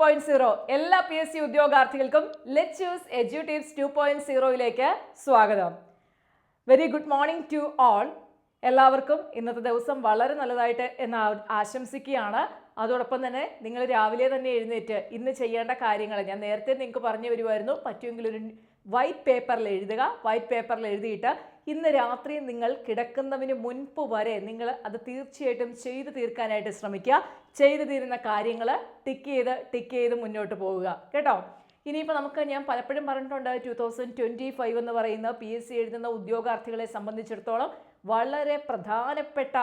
Point zero എല്ലാ P S C ഉദ്യോഗാർത്ഥികൾക്കും let edu tips two point സീറോയിലേക്ക് സ്വാഗതം. Very good morning to all എല്ലാവർക്കും ഇന്നത്തെ ദിവസം വളരെ നല്ലതായിട്ട് എന്ന് ആശംസിക്കുകയാണ്. അതോടൊപ്പം തന്നെ നിങ്ങൾ രാവിലെ തന്നെ എഴുന്നേറ്റ് ഇന്ന് ചെയ്യേണ്ട കാര്യങ്ങൾ ഞാൻ നേരത്തെ നിങ്ങൾക്ക് പറഞ്ഞു വരുമായിരുന്നു. പറ്റുമെങ്കിൽ ഒരു വൈറ്റ് പേപ്പറിൽ എഴുതുക. വൈറ്റ് പേപ്പറിൽ എഴുതിയിട്ട് ഇന്ന് രാത്രി നിങ്ങൾ കിടക്കുന്നതിന് മുൻപ് വരെ നിങ്ങൾ അത് തീർച്ചയായിട്ടും ചെയ്തു തീർക്കാനായിട്ട് ശ്രമിക്കുക. ചെയ്തു തീരുന്ന കാര്യങ്ങൾ ടിക്ക് ചെയ്ത് ടിക്ക് ചെയ്ത് മുന്നോട്ട് പോവുക. കേട്ടോ? ഇനിയിപ്പോൾ നമുക്ക് ഞാൻ പലപ്പോഴും പറഞ്ഞിട്ടുണ്ട് ടു തൗസൻഡ് ട്വന്റി ഫൈവ് എന്ന് പറയുന്ന പി എസ് സി എഴുതുന്ന ഉദ്യോഗാർത്ഥികളെ സംബന്ധിച്ചിടത്തോളം വളരെ പ്രധാനപ്പെട്ട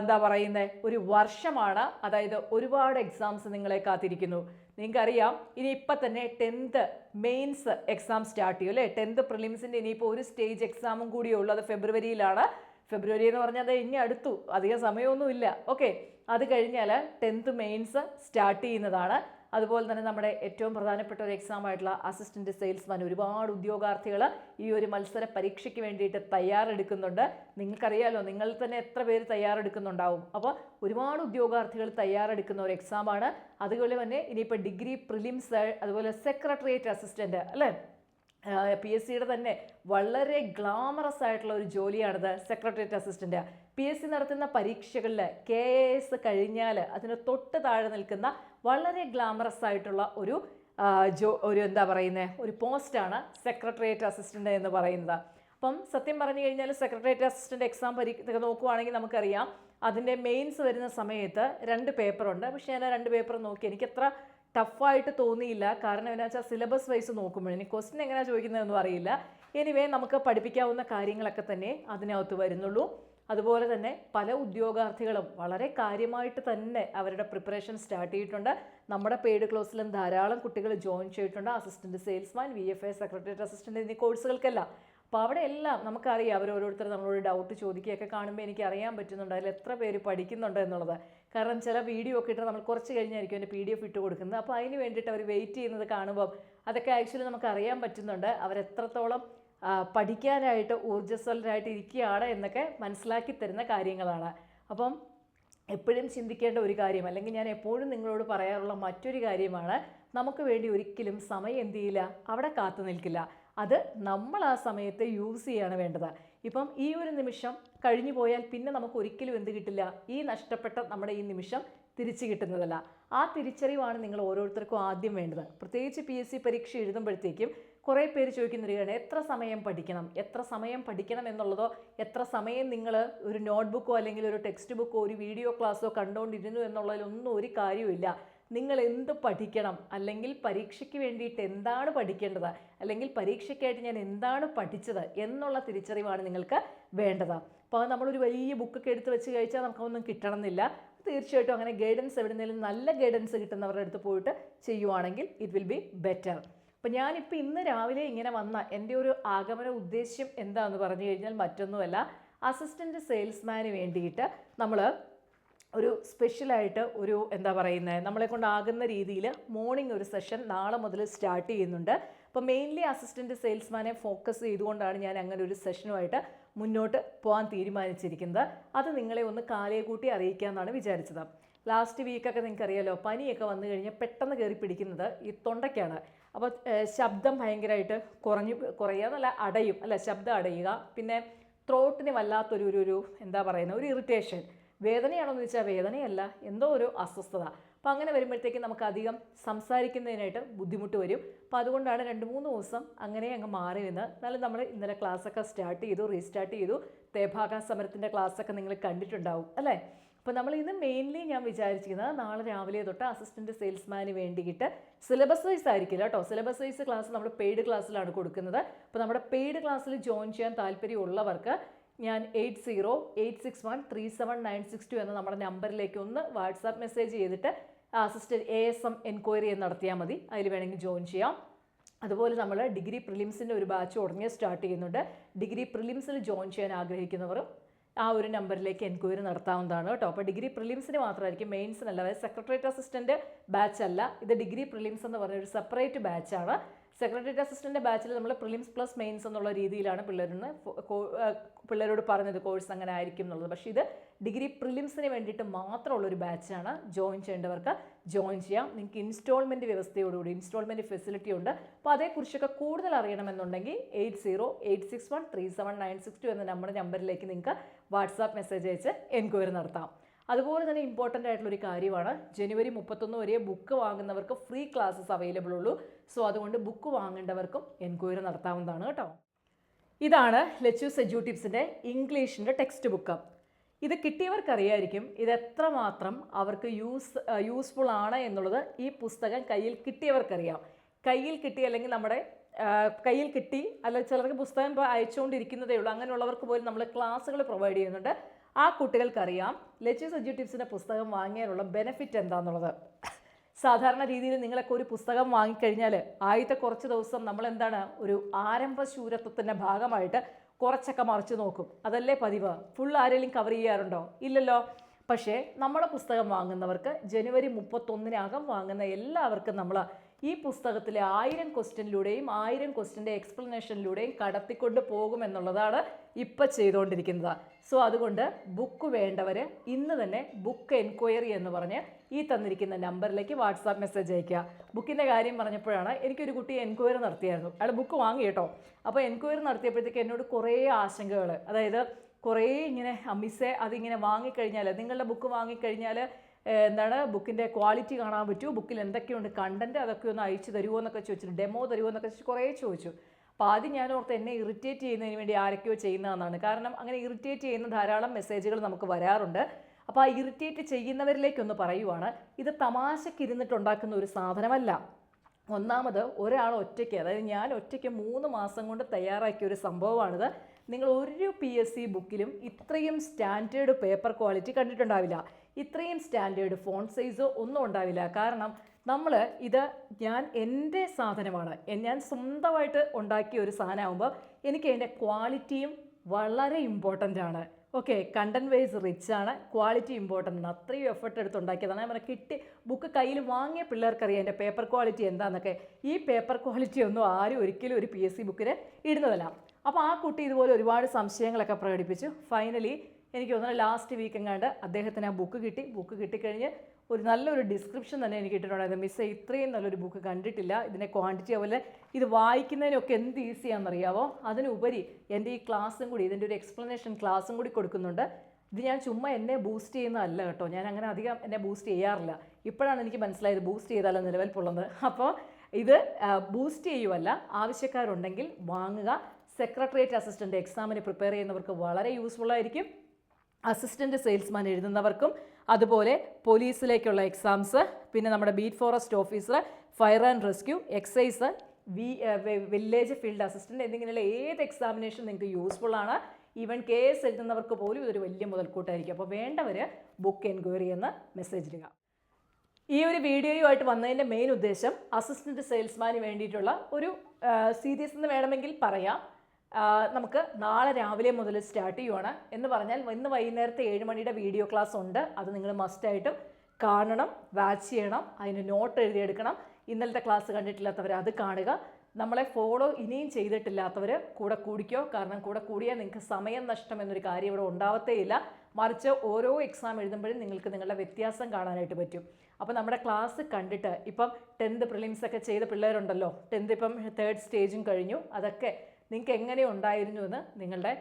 എന്താ പറയുന്നത് ഒരു വർഷമാണ്. അതായത് ഒരുപാട് എക്സാംസ് നിങ്ങളെ കാത്തിരിക്കുന്നു. നിങ്ങൾക്കറിയാം ഇനി ഇപ്പം തന്നെ ടെൻത്ത് മെയിൻസ് എക്സാം സ്റ്റാർട്ട് ചെയ്യും അല്ലേ? ടെൻത്ത് പ്രിലിംസിന്റെ ഇനിയിപ്പോൾ ഒരു സ്റ്റേജ് എക്സാമും കൂടിയേ ഉള്ളൂ. അത് ഫെബ്രുവരിയിലാണ്. ഫെബ്രുവരി എന്ന് പറഞ്ഞാൽ അത് ഇനി അടുത്തു. അധികം സമയമൊന്നുമില്ല. ഓക്കെ അത് കഴിഞ്ഞാൽ ടെൻത്ത് മെയിൻസ് സ്റ്റാർട്ട് ചെയ്യുന്നതാണ്. അതുപോലെ തന്നെ നമ്മുടെ ഏറ്റവും പ്രധാനപ്പെട്ട ഒരു എക്സാം ആയിട്ടുള്ള അസിസ്റ്റന്റ് സെയിൽസ്മാൻ ഒരുപാട് ഉദ്യോഗാർത്ഥികൾ ഈ ഒരു മത്സര പരീക്ഷയ്ക്ക് വേണ്ടിയിട്ട് തയ്യാറെടുക്കുന്നുണ്ട്. നിങ്ങൾക്കറിയാലോ നിങ്ങൾ തന്നെ എത്ര പേര് തയ്യാറെടുക്കുന്നുണ്ടാവും. അപ്പോൾ ഒരുപാട് ഉദ്യോഗാർത്ഥികൾ തയ്യാറെടുക്കുന്ന ഒരു എക്സാമാണ് അതുപോലെ തന്നെ ഇനിയിപ്പോൾ ഡിഗ്രി പ്രിലിംസ് അതുപോലെ സെക്രട്ടേറിയറ്റ് അസിസ്റ്റന്റ് അല്ലേ? പി എസ് സിയുടെ തന്നെ വളരെ ഗ്ലാമറസ് ആയിട്ടുള്ള ഒരു ജോലിയാണിത് secretariat assistant P S C നടത്തുന്ന പരീക്ഷകളിൽ കെ എസ് കഴിഞ്ഞാൽ അതിന് തൊട്ട് താഴെ നിൽക്കുന്ന വളരെ ഗ്ലാമറസ് ആയിട്ടുള്ള ഒരു ജോ ഒരു എന്താ പറയുന്നത് ഒരു പോസ്റ്റാണ് സെക്രട്ടേറിയറ്റ് അസിസ്റ്റന്റ് എന്ന് പറയുന്നത്. അപ്പം സത്യം പറഞ്ഞു കഴിഞ്ഞാൽ സെക്രട്ടേറിയറ്റ് അസിസ്റ്റന്റ് എക്സാം പരി നോക്കുവാണെങ്കിൽ നമുക്കറിയാം അതിന്റെ മെയിൻസ് വരുന്ന സമയത്ത് രണ്ട് പേപ്പറുണ്ട് പക്ഷേ ഞാൻ ആ രണ്ട് പേപ്പർ നോക്കി. എനിക്ക് അത്ര ടഫായിട്ട് തോന്നിയില്ല. കാരണം എന്താ വെച്ചാൽ സിലബസ് വൈസ് നോക്കുമ്പോൾ ഇനി ക്വസ്റ്റ്യൻ എങ്ങനെയാണ് ചോദിക്കുന്നതെന്നും അറിയില്ല. എനിവേ നമുക്ക് പഠിപ്പിക്കാവുന്ന കാര്യങ്ങളൊക്കെ തന്നെ അതിനകത്ത് വരുന്നുള്ളൂ. അതുപോലെ തന്നെ പല ഉദ്യോഗാർത്ഥികളും വളരെ കാര്യമായിട്ട് തന്നെ അവരുടെ പ്രിപ്പറേഷൻ സ്റ്റാർട്ട് ചെയ്തിട്ടുണ്ട്. നമ്മുടെ പെയ്ഡ് ക്ലോസിലും ധാരാളം കുട്ടികൾ ജോയിൻ ചെയ്തിട്ടുണ്ട്. Assistant salesman V F A secretariat assistant എന്നീ കോഴ്സുകൾക്കെല്ലാം അപ്പോൾ അവിടെ എല്ലാം നമുക്കറിയാം. അവർ ഓരോരുത്തർ നമ്മളോട് ഡൗട്ട് ചോദിക്കുകയൊക്കെ കാണുമ്പോൾ എനിക്ക് അറിയാൻ പറ്റുന്നുണ്ട്. അതിൽ എത്ര പേര് പഠിക്കുന്നുണ്ട് എന്നുള്ളത്. കാരണം ചില വീഡിയോ ഒക്കെ ഇട്ട് നമ്മൾ കുറച്ച് കഴിഞ്ഞായിരിക്കും അതിന്റെ പി ഡി എഫ് ഇട്ട് കൊടുക്കുന്നത്. അപ്പോൾ അതിന് വേണ്ടിയിട്ട് അവർ വെയിറ്റ് ചെയ്യുന്നത് കാണുമ്പോൾ അതൊക്കെ ആക്ച്വലി നമുക്ക് അറിയാൻ പറ്റുന്നുണ്ട്. അവരെത്രത്തോളം പഠിക്കാനായിട്ട് ഊർജസ്വലരായിട്ട് ഇരിക്കുകയാണ് എന്നൊക്കെ മനസ്സിലാക്കി തരുന്ന കാര്യങ്ങളാണ്. അപ്പം എപ്പോഴും ചിന്തിക്കേണ്ട ഒരു കാര്യം അല്ലെങ്കിൽ ഞാൻ എപ്പോഴും നിങ്ങളോട് പറയാറുള്ള മറ്റൊരു കാര്യമാണ് നമുക്ക് വേണ്ടി ഒരിക്കലും സമയം എന്ത് ചെയ്യില്ല? അവിടെ കാത്തു നിൽക്കില്ല. അത് നമ്മൾ ആ സമയത്ത് യൂസ് ചെയ്യാണ് വേണ്ടത്. ഇപ്പം ഈ ഒരു നിമിഷം കഴിഞ്ഞു പോയാൽ പിന്നെ നമുക്ക് ഒരിക്കലും എന്ത് കിട്ടില്ല? ഈ നഷ്ടപ്പെട്ട നമ്മുടെ ഈ നിമിഷം തിരിച്ചു കിട്ടുന്നതല്ല. ആ തിരിച്ചറിവാണ് നിങ്ങൾ ഓരോരുത്തർക്കും ആദ്യം വേണ്ടത്. പ്രത്യേകിച്ച് പി എസ് സി പരീക്ഷ എഴുതുമ്പോഴത്തേക്കും കുറേ പേര് ചോദിക്കുന്ന ഒരു കാര്യമാണ്. എത്ര സമയം പഠിക്കണം? എത്ര സമയം പഠിക്കണം എന്നുള്ളതോ എത്ര സമയം നിങ്ങൾ ഒരു നോട്ട്ബുക്കോ അല്ലെങ്കിൽ ഒരു ടെക്സ്റ്റ് ബുക്കോ ഒരു വീഡിയോ ക്ലാസ്സോ കണ്ടുകൊണ്ടിരുന്നു എന്നുള്ളതിലൊന്നും ഒരു കാര്യമില്ല നിങ്ങൾ എന്ത് പഠിക്കണം? അല്ലെങ്കിൽ പരീക്ഷയ്ക്ക് വേണ്ടിയിട്ട് എന്താണ് പഠിക്കേണ്ടത്? അല്ലെങ്കിൽ പരീക്ഷയ്ക്കായിട്ട് ഞാൻ എന്താണ് പഠിച്ചത്? എന്നുള്ള തിരിച്ചറിവാണ് നിങ്ങൾക്ക് വേണ്ടത്. അപ്പോൾ നമ്മളൊരു വലിയ ബുക്കൊക്കെ എടുത്ത് വെച്ച് കഴിച്ചാൽ നമുക്കൊന്നും കിട്ടണമെന്നില്ല. തീർച്ചയായിട്ടും അങ്ങനെ ഗൈഡൻസ് എവിടെയെങ്കിലും നല്ല ഗൈഡൻസ് കിട്ടുന്നവരുടെ അടുത്ത് പോയിട്ട് ചെയ്യുവാണെങ്കിൽ ഇറ്റ് വിൽ ബി ബെറ്റർ അപ്പം ഞാനിപ്പോൾ ഇന്ന് രാവിലെ ഇങ്ങനെ വന്ന എന്റെ ഒരു ആഗമന ഉദ്ദേശ്യം എന്താണെന്ന് പറഞ്ഞു കഴിഞ്ഞാൽ മറ്റൊന്നുമല്ല അസിസ്റ്റന്റ് സെയിൽസ്മാന് വേണ്ടിയിട്ട് നമ്മൾ ഒരു സ്പെഷ്യലായിട്ട് ഒരു എന്താ പറയുന്നത് നമ്മളെ കൊണ്ടാകുന്ന രീതിയിൽ മോർണിംഗ് ഒരു സെഷൻ നാളെ മുതൽ സ്റ്റാർട്ട് ചെയ്യുന്നുണ്ട്. അപ്പോൾ മെയിൻലി അസിസ്റ്റന്റ് സെയിൽസ്മാനെ ഫോക്കസ് ചെയ്തുകൊണ്ടാണ് ഞാൻ അങ്ങനെ ഒരു സെഷനുമായിട്ട് മുന്നോട്ട് പോകാൻ തീരുമാനിച്ചിരിക്കുന്നത്. അത് നിങ്ങളെ ഒന്ന് കാലയെ കൂട്ടി അറിയിക്കാമെന്നാണ് വിചാരിച്ചത്. ലാസ്റ്റ് വീക്കൊക്കെ നിങ്ങൾക്കറിയാലോ പനിയൊക്കെ വന്നു കഴിഞ്ഞാൽ പെട്ടെന്ന് കയറി പിടിക്കുന്നത് ഈ തൊണ്ടയ്ക്കാണ്. അപ്പോൾ ശബ്ദം ഭയങ്കരമായിട്ട് കുറഞ്ഞു കുറയുക എന്നല്ല അടയും അല്ല ശബ്ദം അടയുക. പിന്നെ ത്രോട്ടിന് വല്ലാത്തൊരു ഒരു ഒരു എന്താ പറയുന്നത് ഒരു ഇറിറ്റേഷൻ വേദനയാണോ എന്ന് ചോദിച്ചാൽ വേദനയല്ല എന്തോ ഒരു അസ്വസ്ഥത. അപ്പോൾ അങ്ങനെ വരുമ്പോഴത്തേക്കും നമുക്ക് അധികം സംസാരിക്കുന്നതിനായിട്ട് ബുദ്ധിമുട്ട് വരും. അപ്പോൾ അതുകൊണ്ടാണ് രണ്ട് മൂന്ന് ദിവസം അങ്ങനെ അങ്ങ് മാറി നിന്ന് എന്നാലും നമ്മൾ ഇന്നലെ ക്ലാസ്സൊക്കെ സ്റ്റാർട്ട് ചെയ്തു റീസ്റ്റാർട്ട് ചെയ്തു. തേഭാഗ സമരത്തിന്റെ ക്ലാസ്സൊക്കെ നിങ്ങൾ കണ്ടിട്ടുണ്ടാവും അല്ലേ? അപ്പോൾ നമ്മൾ ഇന്ന് മെയിൻലി ഞാൻ വിചാരിച്ചിരിക്കുന്നത് നാളെ രാവിലെ തൊട്ട് അസിസ്റ്റന്റ് സെയിൽസ്മാന് വേണ്ടിയിട്ട് സിലബസ് വൈസ് ആയിരിക്കില്ല കേട്ടോ. സിലബസ് വൈസ് ക്ലാസ് നമ്മൾ പെയ്ഡ് ക്ലാസ്സിലാണ് കൊടുക്കുന്നത്. അപ്പോൾ നമ്മുടെ പെയ്ഡ് ക്ലാസ്സിൽ ജോയിൻ ചെയ്യാൻ താല്പര്യമുള്ളവർക്ക് ഞാൻ eight zero eight six one three seven nine six two എന്ന നമ്മുടെ നമ്പറിലേക്ക് ഒന്ന് വാട്സാപ്പ് മെസ്സേജ് ചെയ്തിട്ട് assistant A S M enquiry നടത്തിയാൽ മതി. അതിൽ വേണമെങ്കിൽ ജോയിൻ ചെയ്യാം. അതുപോലെ നമ്മൾ ഡിഗ്രി പ്രിലിംസിന്റെ ഒരു ബാച്ച് ഉടനെ സ്റ്റാർട്ട് ചെയ്യുന്നുണ്ട്. ഡിഗ്രി പ്രിലിംസിൽ ജോയിൻ ചെയ്യാൻ ആഗ്രഹിക്കുന്നവരും ആ ഒരു നമ്പറിലേക്ക് എൻക്വയറി നടത്താവുന്നതാണ് കേട്ടോ. അപ്പോൾ ഡിഗ്രി പ്രിലിംസിന് മാത്രമായിരിക്കും മെയിൻസിനല്ല അതായത് സെക്രട്ടേറിയറ്റ് അസിസ്റ്റന്റ് ബാച്ച് അല്ല ഇത് ഡിഗ്രി പ്രിലിംസ് എന്ന് പറഞ്ഞ ഒരു സെപ്പറേറ്റ് ബാച്ചാണ്. സെക്രട്ടേറിയറ്റ് അസിസ്റ്റന്റ് ബാച്ചിൽ നമ്മൾ പ്രിലിംസ് പ്ലസ് മെയിൻസ് എന്നുള്ള രീതിയിലാണ് പിള്ളേരിന് ഫോ- കോ- ആ, പിള്ളേരോട് പറഞ്ഞത് കോഴ്സ് അങ്ങനെ ആയിരിക്കും എന്നുള്ളത്. പക്ഷേ ഇത് ഡിഗ്രി പ്രിലിംസിന് വേണ്ടിയിട്ട് മാത്രമുള്ളൊരു ബാച്ചാണ് ജോയിൻ ചെയ്യേണ്ടവർക്ക്. ജോയിൻ ചെയ്യാം. നിങ്ങൾക്ക് ഇൻസ്റ്റാൾമെന്റ് വ്യവസ്ഥയോടുകൂടി ഇൻസ്റ്റാൾമെന്റ് ഫെസിലിറ്റി ഉണ്ട്. അപ്പോൾ അതേക്കുറിച്ചൊക്കെ കൂടുതൽ അറിയണമെന്നുണ്ടെങ്കിൽ eight zero eight six one three seven nine six two എന്ന നമ്മുടെ നമ്പറിലേക്ക് നിങ്ങൾക്ക് വാട്സാപ്പ് മെസ്സേജ് അയച്ച് എൻക്വയറി നടത്താം. അതുപോലെ തന്നെ ഇമ്പോർട്ടന്റ് ആയിട്ടുള്ള ഒരു കാര്യമാണ് ജനുവരി മുപ്പത്തൊന്ന് വരെ ബുക്ക് വാങ്ങുന്നവർക്ക് ഫ്രീ ക്ലാസ്സസ് അവൈലബിൾ ഉള്ളൂ. സോ അതുകൊണ്ട് ബുക്ക് വാങ്ങേണ്ടവർക്കും എൻക്വയറി നടത്താവുന്നതാണ് കേട്ടോ. ഇതാണ് ലെച്ചൂസ് എജ്യൂട്ടിപ്സിന്റെ ഇംഗ്ലീഷിന്റെ ടെക്സ്റ്റ് ബുക്ക് ഇത് കിട്ടിയവർക്കറിയായിരിക്കും ഇത് എത്രമാത്രം അവർക്ക് യൂസ് യൂസ്ഫുൾ ആണ് എന്നുള്ളത് ഈ പുസ്തകം കയ്യിൽ കിട്ടിയവർക്കറിയാം. കയ്യിൽ കിട്ടി അല്ലെങ്കിൽ നമ്മുടെ കയ്യിൽ കിട്ടി അല്ല ചിലർക്ക് പുസ്തകം അയച്ചുകൊണ്ടിരിക്കുന്നതേ ഉള്ളൂ. അങ്ങനെയുള്ളവർക്ക് പോലും നമ്മൾ ക്ലാസ്സുകൾ പ്രൊവൈഡ് ചെയ്യുന്നുണ്ട്. ആ കുട്ടികൾക്കറിയാം ലെച്ചൂസ് എജ്യൂട്ടിപ്സിന്റെ പുസ്തകം വാങ്ങിയാലുള്ള ബെനിഫിറ്റ് എന്താണെന്നുള്ളത് സാധാരണ രീതിയിൽ നിങ്ങളൊക്കെ ഒരു പുസ്തകം വാങ്ങിക്കഴിഞ്ഞാൽ ആദ്യത്തെ കുറച്ച് ദിവസം നമ്മൾ എന്താണ് ഒരു ആരംഭ ശൂരത്വത്തിന്റെ ഭാഗമായിട്ട് കുറച്ചൊക്കെ മറിച്ച് നോക്കും. അതല്ലേ പതിവ്? ഫുൾ ആരെങ്കിലും കവർ ചെയ്യാറുണ്ടോ? ഇല്ലല്ലോ. പക്ഷേ നമ്മുടെ പുസ്തകം വാങ്ങുന്നവർക്ക് ജനുവരി മുപ്പത്തൊന്നിനകം വാങ്ങുന്ന എല്ലാവർക്കും നമ്മൾ ഈ പുസ്തകത്തിലെ ആയിരം ക്വസ്റ്റ്യനിലൂടെയും ആയിരം ക്വസ്റ്റ്യന്റെ എക്സ്പ്ലനേഷനിലൂടെയും കടത്തിക്കൊണ്ട് പോകുമെന്നുള്ളതാണ് ഇപ്പം ചെയ്തുകൊണ്ടിരിക്കുന്നത്. സോ അതുകൊണ്ട് ബുക്ക് വേണ്ടവർ ഇന്ന് തന്നെ ബുക്ക് എൻക്വയറി എന്ന് പറഞ്ഞ് ഈ തന്നിരിക്കുന്ന നമ്പറിലേക്ക് വാട്സാപ്പ് മെസ്സേജ് അയയ്ക്കുക. ബുക്കിന്റെ കാര്യം പറഞ്ഞപ്പോഴാണ് എനിക്കൊരു കുട്ടി എൻക്വയറി നടത്തിയായിരുന്നു. അയാൾ ബുക്ക് വാങ്ങി കേട്ടോ. അപ്പോൾ എൻക്വയറി നടത്തിയപ്പോഴത്തേക്ക് എന്നോട് കുറേ ആശങ്കകൾ അതായത് കുറേ ഇങ്ങനെ മിസ്സേ അതിങ്ങനെ വാങ്ങിക്കഴിഞ്ഞാൽ നിങ്ങളുടെ ബുക്ക് വാങ്ങിക്കഴിഞ്ഞാൽ എന്താണ് ബുക്കിന്റെ ക്വാളിറ്റി കാണാൻ പറ്റുമോ? ബുക്കിൽ എന്തൊക്കെയുണ്ട്? കണ്ടന്റ് അതൊക്കെ ഒന്ന് അയച്ചു തരുമോ എന്നൊക്കെ ചോദിച്ചു ഡെമോ തരുമോ എന്നൊക്കെ ചോദിച്ചു കുറേ ചോദിച്ചു. അപ്പോൾ ആദ്യം ഞാൻ ഓർത്ത് എന്നെ ഇറിറ്റേറ്റ് ചെയ്യുന്നതിന് വേണ്ടി ആരൊക്കെയോ ചെയ്യുന്നതെന്നാണ്. കാരണം അങ്ങനെ ഇറിറ്റേറ്റ് ചെയ്യുന്ന ധാരാളം മെസ്സേജുകൾ നമുക്ക് വരാറുണ്ട്. അപ്പോൾ ആ ഇറിറ്റേറ്റ് ചെയ്യുന്നവരിലേക്കൊന്ന് പറയുവാണ്. ഇത് തമാശക്കിരുന്നിട്ടുണ്ടാക്കുന്ന ഒരു സാധനമല്ല. ഒന്നാമത് ഒരാൾ ഒറ്റയ്ക്ക് അതായത് ഞാൻ ഒറ്റയ്ക്ക് മൂന്ന് മാസം കൊണ്ട് തയ്യാറാക്കിയ ഒരു സംഭവമാണിത്. നിങ്ങൾ ഒരു പി എസ് സി ബുക്കിലും ഇത്രയും സ്റ്റാൻഡേർഡ് പേപ്പർ ക്വാളിറ്റി കണ്ടിട്ടുണ്ടാവില്ല. ഇത്രയും സ്റ്റാൻഡേർഡ് ഫോൺ സൈസോ ഒന്നും ഉണ്ടാവില്ല. കാരണം നമ്മൾ ഇത് ഞാൻ എന്റെ സാധനമാണ്. ഞാൻ സ്വന്തമായിട്ട് ഉണ്ടാക്കിയ ഒരു സാധനമാകുമ്പോൾ എനിക്ക് അതിന്റെ ക്വാളിറ്റിയും വളരെ ഇമ്പോർട്ടന്റ് ആണ്. ഓക്കെ കണ്ടന്റ് വൈസ് റിച്ച് ആണ്. ക്വാളിറ്റി ഇമ്പോർട്ടന്റ് ആണ്. അത്രയും എഫർട്ട് എടുത്ത് ഉണ്ടാക്കിയതാണ്. ഞാൻ പറഞ്ഞ കിട്ടി ബുക്ക് കയ്യിൽ വാങ്ങിയ പിള്ളേർക്കറിയാം എന്റെ പേപ്പർ ക്വാളിറ്റി എന്താണെന്നൊക്കെ ഈ പേപ്പർ ക്വാളിറ്റി ഒന്നും ആരും ഒരിക്കലും ഒരു പി എസ് സി ബുക്കിന് ഇടുന്നതല്ല. അപ്പോൾ ആ കുട്ടി ഇതുപോലെ ഒരുപാട് സംശയങ്ങളൊക്കെ പ്രകടിപ്പിച്ചു. ഫൈനലി എനിക്ക് തോന്നുന്നു ലാസ്റ്റ് വീക്ക് എങ്ങാണ്ട് അദ്ദേഹത്തിന് ആ ബുക്ക് കിട്ടി. ബുക്ക് കിട്ടിക്കഴിഞ്ഞ് ഒരു നല്ലൊരു ഡിസ്ക്രിപ്ഷൻ തന്നെ എനിക്ക് ഇട്ടിട്ടുണ്ടായിരുന്നു. മിസ്സേ ഇത്രയും നല്ലൊരു ബുക്ക് കണ്ടിട്ടില്ല. ഇതിനെ ക്വാണ്ടിറ്റി അതുപോലെ ഇത് വായിക്കുന്നതിനൊക്കെ എന്ത് ഈസിയാണെന്നറിയാവോ അതിനുപരി എന്റെ ഈ ക്ലാസ്സും കൂടി ഇതിന്റെ ഒരു എക്സ്പ്ലനേഷൻ ക്ലാസ്സും കൂടി കൊടുക്കുന്നുണ്ട്. ഇത് ഞാൻ ചുമ്മാ എന്നെ ബൂസ്റ്റ് ചെയ്യുന്നതല്ല കേട്ടോ. ഞാൻ അങ്ങനെ അധികം എന്നെ ബൂസ്റ്റ് ചെയ്യാറില്ല. ഇപ്പോഴാണ് എനിക്ക് മനസ്സിലായത് ബൂസ്റ്റ് ചെയ്താലോ നിലവിൽപ്പുള്ളത്. അപ്പോൾ ഇത് ബൂസ്റ്റ് ചെയ്യുമല്ല ആവശ്യക്കാരുണ്ടെങ്കിൽ വാങ്ങുക. സെക്രട്ടേറിയറ്റ് അസിസ്റ്റന്റ് എക്സാമിന് പ്രിപ്പയർ ചെയ്യുന്നവർക്ക് വളരെ യൂസ്ഫുൾ ആയിരിക്കും. അസിസ്റ്റന്റ് സെയിൽസ്മാൻ എഴുതുന്നവർക്കും അതുപോലെ പോലീസിലേക്കുള്ള എക്സാംസ് പിന്നെ നമ്മുടെ beat forest officer fire and rescue excise V village field assistant എന്നിങ്ങനെയുള്ള ഏത് എക്സാമിനേഷൻ നിങ്ങൾക്ക് യൂസ്ഫുൾ ആണ്. ഈവൻ കെ എസ് എഴുതുന്നവർക്ക് പോലും ഇതൊരു വലിയ മുതൽക്കൂട്ടായിരിക്കും. അപ്പോൾ വേണ്ടവർ ബുക്ക് എൻക്വയറി എന്ന് മെസ്സേജ് ഇടുക. ഈ ഒരു വീഡിയോയുമായിട്ട് വന്നതിന്റെ മെയിൻ ഉദ്ദേശം അസിസ്റ്റന്റ് സെയിൽസ്മാന് വേണ്ടിയിട്ടുള്ള ഒരു സീരീസ് എന്ന് വേണമെങ്കിൽ പറയാം. നമുക്ക് നാളെ രാവിലെ മുതൽ സ്റ്റാർട്ട് ചെയ്യുവാണ്. എന്ന് പറഞ്ഞാൽ ഇന്ന് വൈകുന്നേരത്തെ ഏഴ് മണിയുടെ വീഡിയോ ക്ലാസ് ഉണ്ട്. അത് നിങ്ങൾ മസ്റ്റായിട്ടും കാണണം വാച്ച് ചെയ്യണം അതിന് നോട്ട് എഴുതിയെടുക്കണം. ഇന്നലത്തെ ക്ലാസ് കണ്ടിട്ടില്ലാത്തവർ അത് കാണുക. നമ്മളെ ഫോളോ ഇനിയും ചെയ്തിട്ടില്ലാത്തവർ കൂടെ കൂടിക്കോ? കാരണം കൂടെ കൂടിയാൽ നിങ്ങൾക്ക് സമയം നഷ്ടം എന്നൊരു കാര്യം ഇവിടെ ഉണ്ടാവത്തേയില്ല മറിച്ച് ഓരോ എക്സാം എഴുതുമ്പോഴും നിങ്ങൾക്ക് നിങ്ങളുടെ വ്യത്യാസം കാണാനായിട്ട് പറ്റും. അപ്പോൾ നമ്മുടെ ക്ലാസ് കണ്ടിട്ട് ഇപ്പം ടെൻത്ത് പ്രിലിംസ് ഒക്കെ ചെയ്ത പിള്ളേരുണ്ടല്ലോ. ടെൻത്ത് ഇപ്പം തേർഡ് സ്റ്റേജും കഴിഞ്ഞു. അതൊക്കെ നിങ്ങൾക്ക് എങ്ങനെ ഉണ്ടായിരുന്നു എന്ന് നിങ്ങളുടെ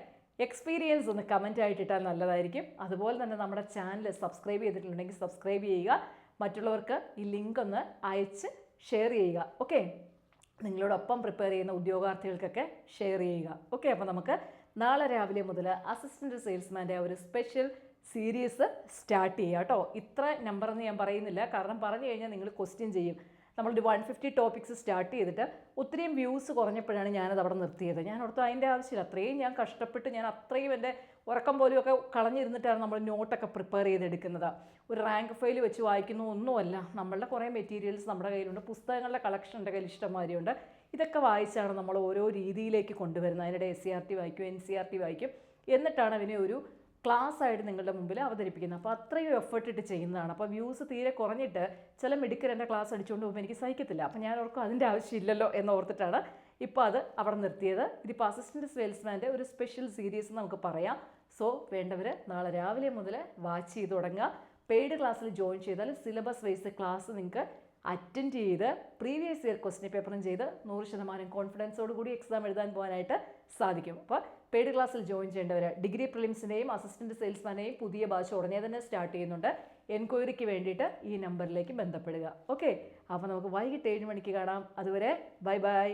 എക്സ്പീരിയൻസ് ഒന്ന് കമന്റ് ആയിട്ട് ഇട്ടാൽ നല്ലതായിരിക്കും. അതുപോലെ തന്നെ നമ്മുടെ ചാനൽ സബ്സ്ക്രൈബ് ചെയ്തിട്ടുണ്ടെങ്കിൽ സബ്സ്ക്രൈബ് ചെയ്യുക. മറ്റുള്ളവർക്ക് ഈ ലിങ്ക് ഒന്ന് അയച്ച് ഷെയർ ചെയ്യുക. ഓക്കെ നിങ്ങളോടൊപ്പം പ്രിപ്പയർ ചെയ്യുന്ന ഉദ്യോഗാർത്ഥികൾക്കൊക്കെ ഷെയർ ചെയ്യുക. ഓക്കെ അപ്പോൾ നമുക്ക് നാളെ രാവിലെ മുതൽ അസിസ്റ്റന്റ് സെയിൽസ്മാന്റെ ഒരു സ്പെഷ്യൽ സീരീസ് സ്റ്റാർട്ട് ചെയ്യുക കേട്ടോ. ഇത്ര നമ്പർ എന്ന് ഞാൻ പറയുന്നില്ല. കാരണം പറഞ്ഞു കഴിഞ്ഞാൽ നിങ്ങൾ ക്വസ്റ്റ്യൻ ചെയ്യും. നമ്മളൊരു വൺ ഫിഫ്റ്റി ടോപ്പിക്സ് സ്റ്റാർട്ട് ചെയ്തിട്ട് ഒത്തിരിയും വ്യൂസ് കുറഞ്ഞപ്പോഴാണ് ഞാനത് അവിടെ നിർത്തിയത്. ഞാൻ ഓർത്തു അതിന്റെ ആവശ്യമില്ല. അത്രയും ഞാൻ കഷ്ടപ്പെട്ട് ഞാൻ അത്രയും എന്റെ ഉറക്കം പോലെയൊക്കെ കളഞ്ഞിരുന്നിട്ടാണ് നമ്മൾ നോട്ടൊക്കെ പ്രിപ്പയർ ചെയ്തെടുക്കുന്നത്. ഒരു റാങ്ക് ഫയൽ വെച്ച് വായിക്കുന്ന ഒന്നുമല്ല. നമ്മളുടെ കുറേ മെറ്റീരിയൽസ് നമ്മുടെ കയ്യിലുണ്ട്. പുസ്തകങ്ങളുടെ കളക്ഷൻ എന്റെ കയ്യിൽ ഇഷ്ടംമാതിരിയുണ്ട്. ഇതൊക്കെ വായിച്ചാണ് നമ്മൾ ഓരോ രീതിയിലേക്ക് കൊണ്ടുവരുന്നത്. അതിനിടെ എസ് സി ആർ ടി വായിക്കും എൻ സി ആർ ടി വായിക്കും. എന്നിട്ടാണ് അതിനെ ഒരു ക്ലാസ് ആയിട്ട് നിങ്ങളുടെ മുമ്പിൽ അവതരിപ്പിക്കുന്നത് അപ്പോൾ അത്രയും എഫേർട്ട് ഇട്ട് ചെയ്യുന്നതാണ്. അപ്പോൾ വ്യൂസ് തീരെ കുറഞ്ഞിട്ട് ചില മിടുക്കർ എന്റെ ക്ലാസ് അടിച്ചുകൊണ്ട് പോകുമ്പോൾ എനിക്ക് സഹിക്കത്തില്ല. അപ്പോൾ ഞാൻ ഓർക്കും അതിന്റെ ആവശ്യമില്ലല്ലോ എന്ന് ഓർത്തിട്ടാണ് ഇപ്പോൾ അത് അവിടെ നിർത്തിയത്. ഇതിപ്പോൾ അസിസ്റ്റന്റ് സെയിൽസ്മാന്റെ ഒരു സ്പെഷ്യൽ സീരീസ് നമുക്ക് പറയാം. സോ വേണ്ടവർ നാളെ രാവിലെ മുതൽ വാച്ച് ചെയ്ത് തുടങ്ങുക. പെയ്ഡ് ക്ലാസ്സിൽ ജോയിൻ ചെയ്താൽ സിലബസ് വൈസ് ക്ലാസ് നിങ്ങൾക്ക് അറ്റൻഡ് ചെയ്ത് പ്രീവിയസ് ഇയർ ക്വസ്റ്റ്യൻ പേപ്പറും ചെയ്ത് നൂറ് ശതമാനം കോൺഫിഡൻസോടുകൂടി എക്സാം എഴുതാൻ പോകാനായിട്ട് സാധിക്കും. അപ്പോൾ പെയ്ഡ് ക്ലാസ്സിൽ ജോയിൻ ചെയ്യേണ്ടവർ ഡിഗ്രി പ്രിലിംസിന്റെയും അസിസ്റ്റന്റ് സെയിൽസ്മാനെയും പുതിയ ബാച്ച് ഉടനെ തന്നെ സ്റ്റാർട്ട് ചെയ്യുന്നുണ്ട്. എൻക്വയറിക്ക് വേണ്ടിയിട്ട് ഈ നമ്പറിലേക്ക് ബന്ധപ്പെടുക. ഓക്കെ അപ്പോൾ നമുക്ക് വൈകിട്ട് ഏഴ് മണിക്ക് കാണാം. അതുവരെ ബൈ ബൈ.